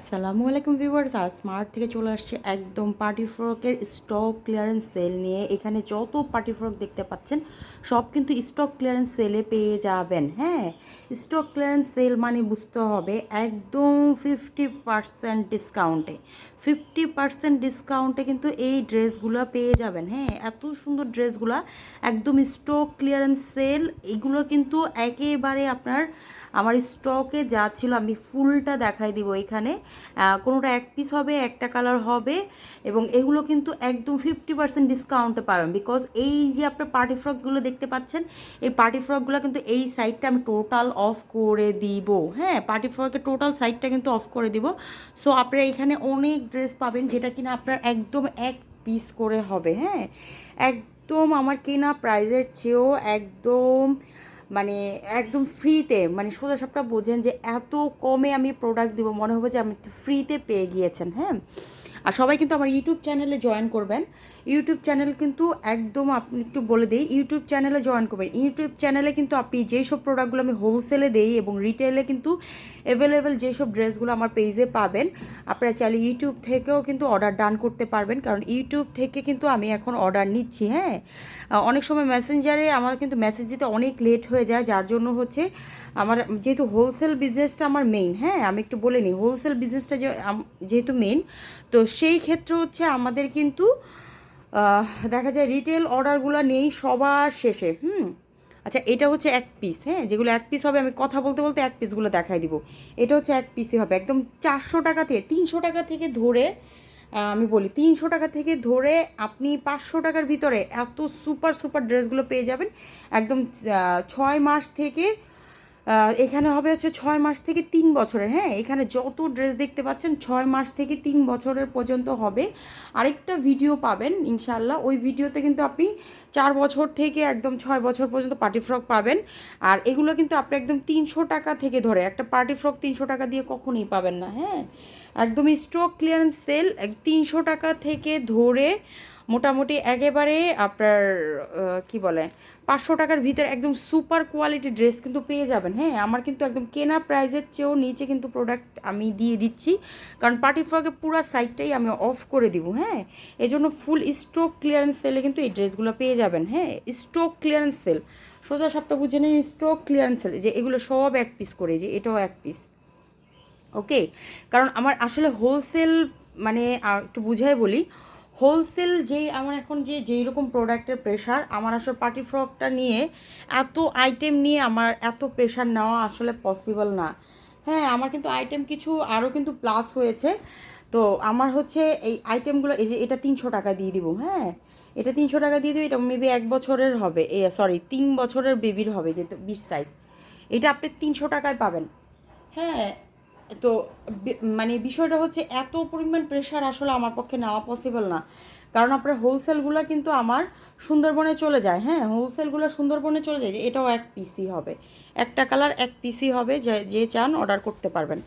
আসসালামু আলাইকুম ভিউয়ার্স, আর স্মার্ট থেকে চলে আসছে একদম পার্টি ফ্রকের স্টক ক্লিয়ারেন্স সেল নিয়ে। এখানে যত পার্টি ফ্রক দেখতে পাচ্ছেন, সব কিন্তু স্টক ক্লিয়ারেন্স সেলে পেয়ে যাবেন হ্যাঁ? স্টক ক্লিয়ারেন্স সেল মানে বুঝতে হবে একদম ফিফটি পার্সেন্ট ডিসকাউন্টে ফিফটি পার্সেন্ট ডিসকাউন্টে কিন্তু এই ড্রেসগুলো পেয়ে যাবেন। হ্যাঁ এত সুন্দর ড্রেসগুলো, একদম স্টক ক্লিয়ারেন্স সেল এগুলো কিন্তু একেবারে আপনার, আমার স্টকে যা ছিল আমি ফুলটা দেখাই দিব এখানে। কোনোটা এক পিস হবে, একটা কালার হবে, এবং এগুলো কিন্তু একদম ফিফটি পার্সেন্ট ডিসকাউন্টে পাবেন। বিকজ এই যে আপনার পার্টি ফ্রকগুলো দেখতে পাচ্ছেন, এই পার্টি ফ্রকগুলো কিন্তু এই সাইডটা আমি টোটাল অফ করে দিব। হ্যাঁ পার্টি ফ্রকের টোটাল সাইডটা কিন্তু অফ করে দিব। সো আপনারা এখানে অনেক ড্রেস পাবেন যেটা কিনা আপনার একদম এক পিস করে হবে হ্যাঁ? একদম আমার কেনা প্রাইজের চেয়েও একদম মানে একদম ফ্রিতে মানে সোজা সাপটা বোঝেন যে এত কমে আমি প্রোডাক্ট দিব, মনে হবে যে আমি ফ্রিতে পেয়ে গিয়েছেন হ্যাঁ? আর সবাই কিন্তু আমার ইউটিউব চ্যানেলে জয়েন করবেন। ইউটিউব চ্যানেল কিন্তু একদম আপনি একটু বলে দিই ইউটিউব চ্যানেলে জয়েন করবেন। ইউটিউব চ্যানেলে কিন্তু আপনি যেসব প্রোডাক্টগুলো আমি হোলসেলে দেই এবং রিটেলে কিন্তু অ্যাভেলেবেল যেসব ড্রেসগুলো আমার পেজে পাবেন, আপনারা চাইলে ইউটিউব থেকেও কিন্তু অর্ডার ডান করতে পারবেন। কারণ ইউটিউব থেকে কিন্তু আমি এখন অর্ডার নিচ্ছি হ্যাঁ? অনেক সময় মেসেঞ্জারে আমার কিন্তু মেসেজ দিতে অনেক লেট হয়ে যায়, যার জন্য হচ্ছে আমার যেহেতু হোলসেল বিজনেসটা আমার মেইন হ্যাঁ? আমি একটু বলে নিই হোলসেল বিজনেসটা যেহেতু মেইন তো সেই ক্ষেত্রে হচ্ছে আমাদের কিন্তু দেখা যায় রিটেল অর্ডারগুলো নেই সবার শেষে, হুম? আচ্ছা এটা হচ্ছে এক পিস হ্যাঁ? যেগুলো এক পিস হবে, আমি কথা বলতে বলতে এক পিসগুলো দেখাই দিব। এটা হচ্ছে এক পিসই হবে, একদম চারশো টাকা থেকে, তিনশো টাকা থেকে ধরে আমি বলি তিনশো টাকা থেকে ধরে আপনি পাঁচশো টাকার ভিতরে এত সুপার সুপার ড্রেসগুলো পেয়ে যাবেন। একদম ছয় মাস থেকে এখানে হবে হচ্ছে ছয় মাস থেকে তিন বছরের হ্যাঁ? এখানে যত ড্রেস দেখতে পাচ্ছেন, ছয় মাস থেকে তিন বছরের পর্যন্ত হবে। আরেকটা ভিডিও পাবেন ইনশাল্লাহ ওই ভিডিওতে কিন্তু আপনি চার বছর থেকে একদম ছয় বছর পর্যন্ত পার্টি ফ্রক পাবেন। আর এগুলো কিন্তু আপনি একদম তিনশো টাকা থেকে ধরে, একটা পার্টি ফ্রক তিনশো টাকা দিয়ে কখনোই পাবেন না হ্যাঁ? একদমই স্টক ক্লিয়ারেন্স সেল তিনশো টাকা থেকে ধরে মোটামুটি একেবারে আপনার কি বলে, পাঁচশো টাকার ভিতরে একদম সুপার কোয়ালিটি ড্রেস কিন্তু পেয়ে যাবেন। হ্যাঁ আমার কিন্তু একদম কেনা প্রাইজের চেয়েও নিচে কিন্তু প্রোডাক্ট আমি দিয়ে দিচ্ছি। কারণ পার্টি ফ্রকে পুরো সাইডটাই আমি অফ করে দিব হ্যাঁ। এই জন্য ফুল স্টক ক্লিয়ারেন্স সেলে কিন্তু এই ড্রেসগুলো পেয়ে যাবেন হ্যাঁ। স্টক ক্লিয়ারেন্স সেল সোজা সাপটা বুঝে নিন স্টক ক্লিয়ারেন্স সেল যে এগুলো সব এক পিস করে, যে এটাও এক পিস ওকে কারণ আমার আসলে হোলসেল মানে একটু বুঝাই বলি হোলসেল যেই আমার এখন যে, যেই রকম প্রোডাক্টের প্রেশার আমার আসলে পার্টি ফ্রকটা নিয়ে এত আইটেম নিয়ে আমার এত প্রেশার নেওয়া আসলে পসিবল না। হ্যাঁ আমার কিন্তু আইটেম কিছু আরও কিন্তু প্লাস হয়েছে। তো আমার হচ্ছে এই আইটেমগুলো এই যে এটা তিনশো টাকা দিয়ে দিব হ্যাঁ? এটা তিনশো টাকা দিয়ে দিব এটা মেবি এক বছরের হবে। এ সরি তিন বছরের বেবির হবে যে বিশ সাইজ এটা আপনি তিনশো টাকায় পাবেন। হ্যাঁ তো মানে বিষয়টা হচ্ছে এত পরিমাণ প্রেশার আসলে আমার পক্ষে নেওয়া পসিবল না। কারণ আপনার হোলসেলগুলো কিন্তু আমার সুন্দরবনে চলে যায় হ্যাঁ? হোলসেলগুলো সুন্দরবনে চলে যায়, এটাও এক পিসি হবে। একটা কালার এক পিসি হবে, যে চান অর্ডার করতে পারবেন।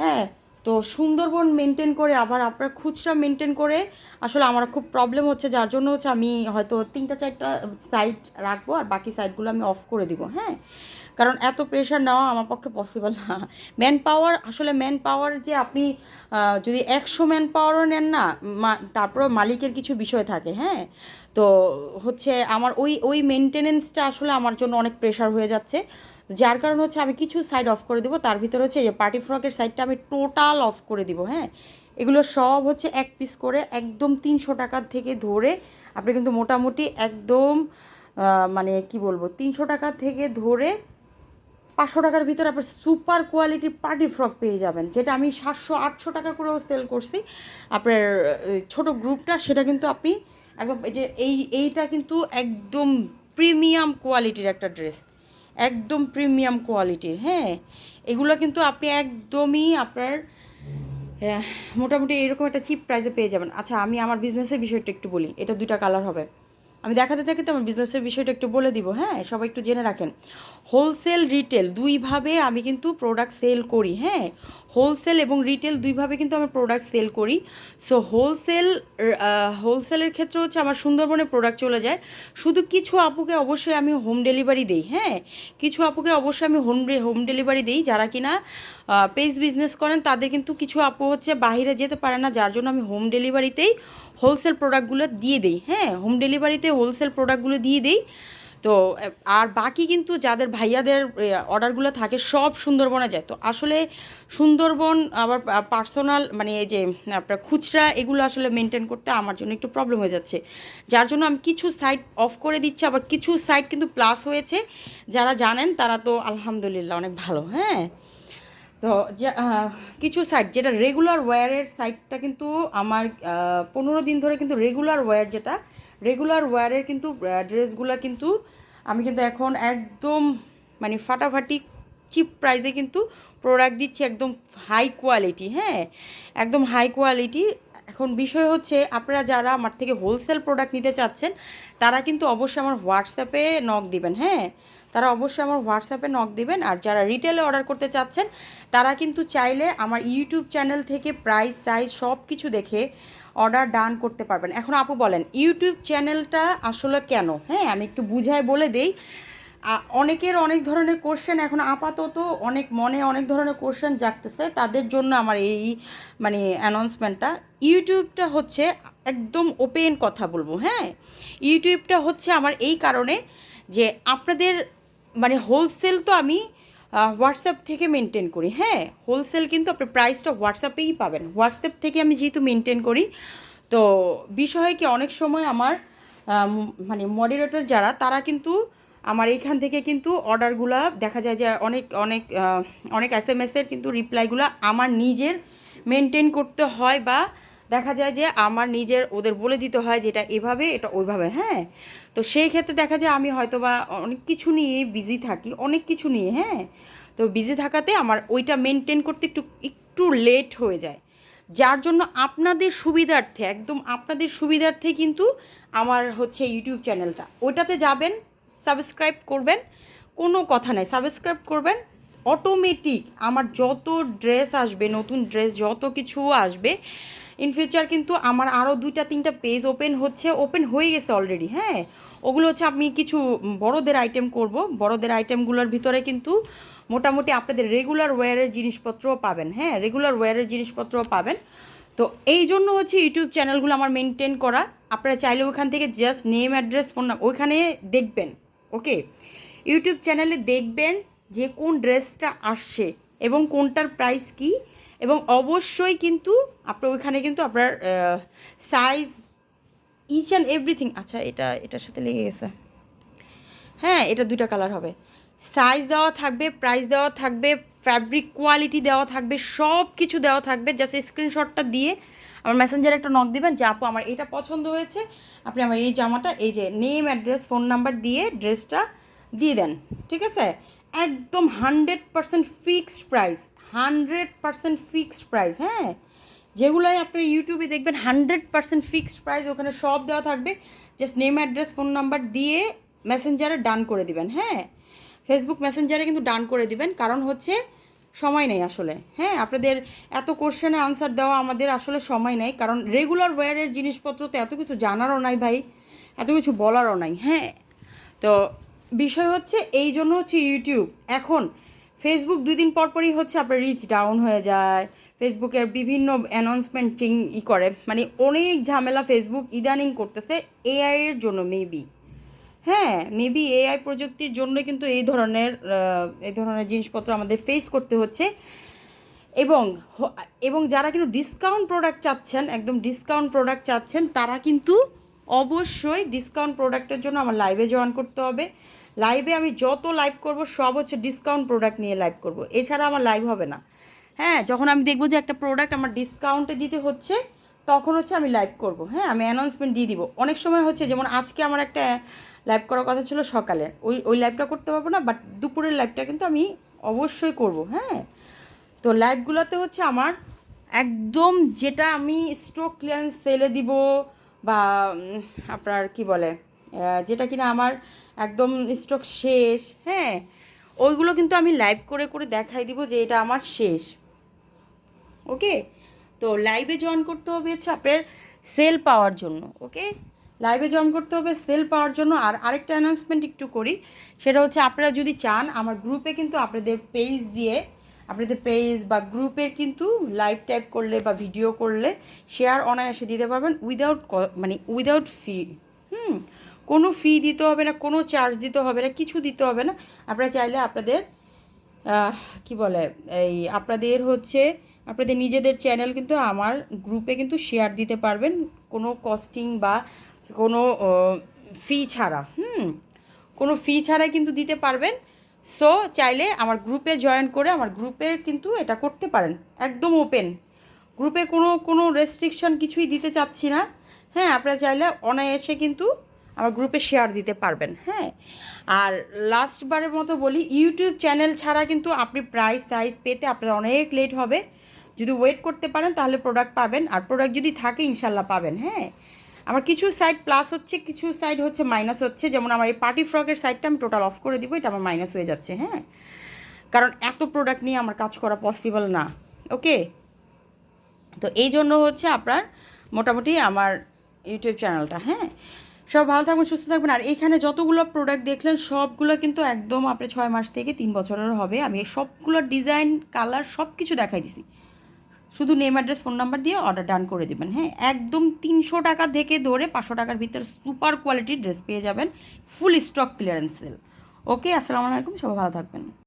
হ্যাঁ? তো সুন্দরবন মেনটেন করে আবার আপনার খুচরা মেনটেন করে আসলে আমার খুব প্রবলেম হচ্ছে, যার জন্য হচ্ছে আমি হয়তো তিনটা চারটা সাইড রাখব আর বাকি সাইডগুলো আমি অফ করে দিব হ্যাঁ? কারণ এত প্রেশার নেওয়া আমার পক্ষে পসিবল না। ম্যান পাওয়ার আসলে ম্যান পাওয়ার যে আপনি যদি একশো ম্যান পাওয়ারও নেন না তারপরেও মালিকের কিছু বিষয় থাকে হ্যাঁ? তো হচ্ছে আমার ওই ওই মেনটেনেন্সটা আসলে আমার জন্য অনেক প্রেশার হয়ে যাচ্ছে। যার কারণে হচ্ছে আমি কিছু সাইড অফ করে দেবো। তার ভিতরে হচ্ছে যে পার্টি ফ্রকের সাইডটা আমি টোটাল অফ করে দিব হ্যাঁ? এগুলো সব হচ্ছে এক পিস করে একদম তিনশো টাকার থেকে ধরে আপনি কিন্তু মোটামুটি একদম মানে কি বলব, তিনশো টাকা থেকে ধরে পাঁচশো টাকার ভিতরে আপনার সুপার কোয়ালিটির পার্টি ফ্রক পেয়ে যাবেন। যেটা আমি সাতশো, আটশো টাকা করেও সেল করছি। আপনার ছোট গ্রুপটা সেটা কিন্তু আপনি একদম যে এই, এইটা কিন্তু একদম প্রিমিয়াম কোয়ালিটির একটা ড্রেস একদম প্রিমিয়াম কোয়ালিটির হ্যাঁ? এগুলো কিন্তু আপনি একদমই আপনার মোটামুটি এরকম একটা চিপ প্রাইসে পেয়ে যাবেন। আচ্ছা আমি আমার বিজনেসের বিষয়টা একটু বলি, এটা দুইটা কালার হবে। আমি দেখাতে দেখাতে আমার বিজনেসের বিষয়টা একটু বলে দিব হ্যাঁ? সবাই একটু জেনে রাখেন। হোলসেল রিটেল দুইভাবে আমি কিন্তু প্রোডাক্ট সেল করি হ্যাঁ? হোলসেল এবং রিটেল দুইভাবে কিন্তু আমি প্রোডাক্ট সেল করি। সো হোলসেল হোলসেলের ক্ষেত্রে হচ্ছে আমার সুন্দরবনে প্রোডাক্ট চলে যায়। শুধু কিছু আপুকে অবশ্যই আমি হোম ডেলিভারি দিই হ্যাঁ? কিছু আপুকে অবশ্যই আমি হোম হোম ডেলিভারি দিই, যারা কিনা পেজ বিজনেস করেন, তাদের কিন্তু কিছু আপু হচ্ছে বাইরে যেতে পারে না, যার জন্য আমি হোম ডেলিভারিতেই হোলসেল প্রোডাক্টগুলো দিয়ে দিই। হ্যাঁ হোম ডেলিভারিতে হোলসেল প্রোডাক্টগুলো দিয়ে দিই। তো আর বাকি কিন্তু যাদের ভাইয়াদের অর্ডারগুলো থাকে, সব সুন্দরবনে যায়। তো আসলে সুন্দরবন আবার পার্সোনাল মানে এই যে, আপনার খুচরা, এগুলো আসলে মেনটেন করতে আমার জন্য একটু প্রবলেম হয়ে যাচ্ছে। যার জন্য আমি কিছু সাইট অফ করে দিচ্ছি, আবার কিছু সাইট কিন্তু প্লাস হয়েছে। যারা জানেন, তারা তো আলহামদুলিল্লাহ অনেক ভালো হ্যাঁ। তো কিছু সাইট যেটা রেগুলার ওয়্যারের সাইটটা কিন্তু আমার পনেরো দিন ধরে কিন্তু রেগুলার ওয়্যার যেটা রেগুলার ওয়্যারের কিন্তু ড্রেসগুলো কিন্তু আমি কিন্তু এখন একদম মানে ফাটাফাটি চিপ প্রাইসে কিন্তু প্রোডাক্ট দিচ্ছি একদম হাই কোয়ালিটি হ্যাঁ? একদম হাই কোয়ালিটি এখন বিষয় হচ্ছে আপনারা যারা আমার থেকে হোলসেল প্রোডাক্ট নিতে চাচ্ছেন, তারা কিন্তু অবশ্যই আমার হোয়াটসঅ্যাপে নক দিবেন হ্যাঁ? তারা অবশ্যই আমার হোয়াটসঅ্যাপে নক দেবেন। আর যারা রিটেলে অর্ডার করতে চাচ্ছেন, তারা কিন্তু চাইলে আমার ইউটিউব চ্যানেল থেকে প্রাইস সাইজ সব কিছু দেখে অর্ডার ডান করতে পারবেন। এখন আপু বলেন ইউটিউব চ্যানেলটা আসলে কেন? হ্যাঁ আমি একটু বুঝায় বলে দেই। অনেকের অনেক ধরনের কোশ্চেন এখন আপাতত অনেক মনে অনেক ধরনের কোশ্চেন জাগতেছে। তাদের জন্য আমার এই মানে অ্যানাউন্সমেন্টটা ইউটিউবটা হচ্ছে একদম ওপেন কথা বলব হ্যাঁ? ইউটিউবটা হচ্ছে আমার এই কারণে যে আপনাদের মানে হোলসেল তো আমি হোয়াটসঅ্যাপ থেকে মেনটেন করি হ্যাঁ? হোলসেল কিন্তু আপনার প্রাইসটা হোয়াটসঅ্যাপেই পাবেন। হোয়াটসঅ্যাপ থেকে আমি যেহেতু মেনটেন করি, তো বিষয় কি, অনেক সময় আমার মানে মডারেটর যারা, তারা কিন্তু আমার এইখান থেকে কিন্তু অর্ডারগুলো দেখা যায় যে অনেক অনেক অনেক এস এম এসের কিন্তু রিপ্লাইগুলো আমার নিজের মেনটেন করতে হয় বা দেখা যায় যে আমার নিজের ওদের বলে দিতে হয় যেটা এভাবে, এটা ওইভাবে হ্যাঁ? তো সেই ক্ষেত্রে দেখা যায় আমি হয়তো বা অনেক কিছু নিয়ে বিজি থাকি, অনেক কিছু নিয়ে হ্যাঁ? তো বিজি থাকাতে আমার ওইটা মেনটেন করতে একটু একটু লেট হয়ে যায়। যার জন্য আপনাদের সুবিধার্থে, একদম আপনাদের সুবিধার্থে কিন্তু আমার হচ্ছে ইউটিউব চ্যানেলটা ওইটাতে যাবেন সাবস্ক্রাইব করবেন, কোনো কথা নাই সাবস্ক্রাইব করবেন অটোমেটিক আমার যত ড্রেস আসবে, নতুন ড্রেস যত কিছু আসবে ইন ফিউচার কিন্তু আমার আরও দুইটা, তিনটা পেজ ওপেন হচ্ছে ওপেন হয়ে গেছে অলরেডি হ্যাঁ? ওগুলো হচ্ছে আমি কিছু বড়দের আইটেম করব। বড়দের আইটেমগুলোর ভিতরে কিন্তু মোটামুটি আপনাদের রেগুলার ওয়্যারের জিনিসপত্রও পাবেন হ্যাঁ? রেগুলার ওয়্যারের জিনিসপত্রও পাবেন। তো এই জন্য হচ্ছে ইউটিউব চ্যানেলগুলো আমার মেনটেন করা। আপনারা চাইলে ওখান থেকে জাস্ট নেম অ্যাড্রেস ফোন ওইখানে দেখবেন ওকে ইউটিউব চ্যানেলে দেখবেন যে কোন ড্রেসটা আসছে এবং কোনটার প্রাইস কী। এবং অবশ্যই কিন্তু আপনার ওইখানে কিন্তু আপনার সাইজ ইচ অ্যান্ড এভরিথিং আচ্ছা এটা, এটার সাথে লেগে গেছে। হ্যাঁ এটা দুইটা কালার হবে। সাইজ দেওয়া থাকবে প্রাইস দেওয়া থাকবে ফ্যাব্রিক কোয়ালিটি দেওয়া থাকবে সব কিছু দেওয়া থাকবে। জাস্ট স্ক্রিনশটটা দিয়ে আমার মেসেঞ্জারে একটা নক দেবেন যে, আপু, আমার এটা পছন্দ হয়েছে। আপনি আমার এই জামাটা, এই যে নেম অ্যাড্রেস ফোন নাম্বার দিয়ে ড্রেসটা দিয়ে দেন। ঠিক আছে? একদম hundred percent fixed price hundred percent fixed price হ্যাঁ? যেগুলোই আপনি ইউটিউবে দেখবেন, হান্ড্রেড পারসেন্ট ফিক্সড প্রাইস, ওখানে সব দেওয়া থাকবে। Just name, address, phone number দিয়ে মেসেঞ্জারে ডান করে দিবেন হ্যাঁ? ফেসবুক মেসেঞ্জারে কিন্তু ডান করে দিবেন, কারণ হচ্ছে সময় নেই আসলে হ্যাঁ? আপনাদের এত কোশ্চেনে আনসার দেওয়া আমাদের আসলে সময় নেই, কারণ রেগুলার ওয়্যারের জিনিসপত্র তো এত কিছু জানারও নাই ভাই, এত কিছু বলারও নাই হ্যাঁ? তো বিষয় হচ্ছে, এই জন্য হচ্ছে ইউটিউব। এখন ফেসবুক দুই দিন পর পরই হচ্ছে আপনার রিচ ডাউন হয়ে যায়। ফেসবুকের বিভিন্ন অ্যানাউন্সমেন্ট চিং ই করে। মানে অনেক ঝামেলা ফেসবুক ইদানিং করতেছে এআই এর জন্য মেবি হ্যাঁ মেবি এআই প্রযুক্তির জন্য কিন্তু এই ধরনের এই ধরনের জিনিসপত্র আমাদের ফেস করতে হচ্ছে। এবং এবং যারা কিন্তু ডিসকাউন্ট প্রোডাক্ট চাচ্ছেন, একদম ডিসকাউন্ট প্রোডাক্ট চাচ্ছেন, তারা কিন্তু অবশ্যই ডিসকাউন্ট প্রোডাক্টের জন্য আমার লাইভে জয়েন করতে হবে। লাইভে আমি যত লাইভ করব, সব হচ্ছে ডিসকাউন্ট প্রোডাক্ট নিয়ে লাইভ করব। এছাড়া আমার লাইভ হবে না। হ্যাঁ যখন আমি দেখব যে একটা প্রোডাক্ট আমার ডিসকাউন্টে দিতে হচ্ছে, তখন হচ্ছে আমি লাইভ করব। হ্যাঁ আমি অ্যানাউন্সমেন্ট দিয়ে দিব। অনেক সময় হচ্ছে, যেমন আজকে আমার একটা লাইভ করার কথা ছিল সকালে। ওই ওই লাইভটা করতে পারব না বাট দুপুরের লাইভটা কিন্তু আমি অবশ্যই করব। হ্যাঁ তো লাইভগুলোতে হচ্ছে আমার একদম যেটা আমি স্টক ক্লিয়ারেন্স সেলে দিব বা আপনার কি বলে যেটা কিনা আমার একদম স্টক শেষ হ্যাঁ? ওইগুলো কিন্তু আমি লাইভ করে করে দেখাই দিব যে এটা আমার শেষ। ওকে তো লাইভে জয়েন করতে হবে হচ্ছে আপনার সেল পাওয়ার জন্য ওকে লাইভে জয়েন করতে হবে সেল পাওয়ার জন্য। আর আরেকটা অ্যানাউন্সমেন্ট একটু করি, সেটা হচ্ছে আপনারা যদি চান, আমার গ্রুপে কিন্তু আপনাদের পেজ দিয়ে, আপনাদের পেজ বা গ্রুপের কিন্তু লাইভ টাইপ করলে বা ভিডিও করলে শেয়ার অনায়াসে দিতে পারবেন উইদাউট মানে উইদাউট ফি কোনো ফি দিতে হবে না, কোনো চার্জ দিতে হবে না, কিছু দিতে হবে না। আপনারা চাইলে আপনাদের কি বলে, এই আপনাদের হচ্ছে, আপনাদের নিজেদের চ্যানেল কিন্তু আমার গ্রুপে কিন্তু শেয়ার দিতে পারবেন। কোনো কস্টিং বা কোনো ফি ছাড়া, হুম? কোনো ফি ছাড়াই কিন্তু দিতে পারবেন। সো চাইলে আমার গ্রুপে জয়েন করে আমার গ্রুপে কিন্তু এটা করতে পারেন। একদম ওপেন গ্রুপে কোনো কোনো রেস্ট্রিকশন কিছুই দিতে চাচ্ছি না। হ্যাঁ আপনারা চাইলে অনায়াসে কিন্তু আমার গ্রুপে শেয়ার দিতে পারবেন হ্যাঁ? আর লাস্টবারের মতো বলি ইউটিউব চ্যানেল ছাড়া কিন্তু আপনি প্রাইস সাইজ পেতে আপনার অনেক লেট হবে। যদি ওয়েট করতে পারেন, তাহলে প্রোডাক্ট পাবেন। আর প্রোডাক্ট যদি থাকে, ইনশাল্লাহ পাবেন হ্যাঁ? আমার কিছু সাইড প্লাস হচ্ছে, কিছু সাইড হচ্ছে মাইনাস হচ্ছে। যেমন আমার এই পার্টি ফ্রকের সাইডটা আমি টোটাল অফ করে দিব, এটা আমার মাইনাস হয়ে যাচ্ছে হ্যাঁ? কারণ এত প্রোডাক্ট নিয়ে আমার কাজ করা পসিবল না ওকে তো এই জন্য হচ্ছে আপনার মোটামুটি আমার ইউটিউব চ্যানেলটা হ্যাঁ? সব ভালো থাকবেন, সুস্থ থাকবেন। আর এখানে যতগুলো প্রোডাক্ট দেখলেন, সবগুলো কিন্তু একদম আপনি ছয় মাস থেকে তিন বছরের হবে। আমি সবগুলো ডিজাইন কালার সব কিছু দেখাই দিছি। শুধু নেম অ্যাড্রেস ফোন নাম্বার দিয়ে অর্ডার ডান করে দেবেন হ্যাঁ? একদম তিনশো টাকা থেকে ধরে পাঁচশো টাকার ভিতরে সুপার কোয়ালিটির ড্রেস পেয়ে যাবেন। Full stock clearance sale okay আসসালামু আলাইকুম, সবাই ভালো থাকবেন।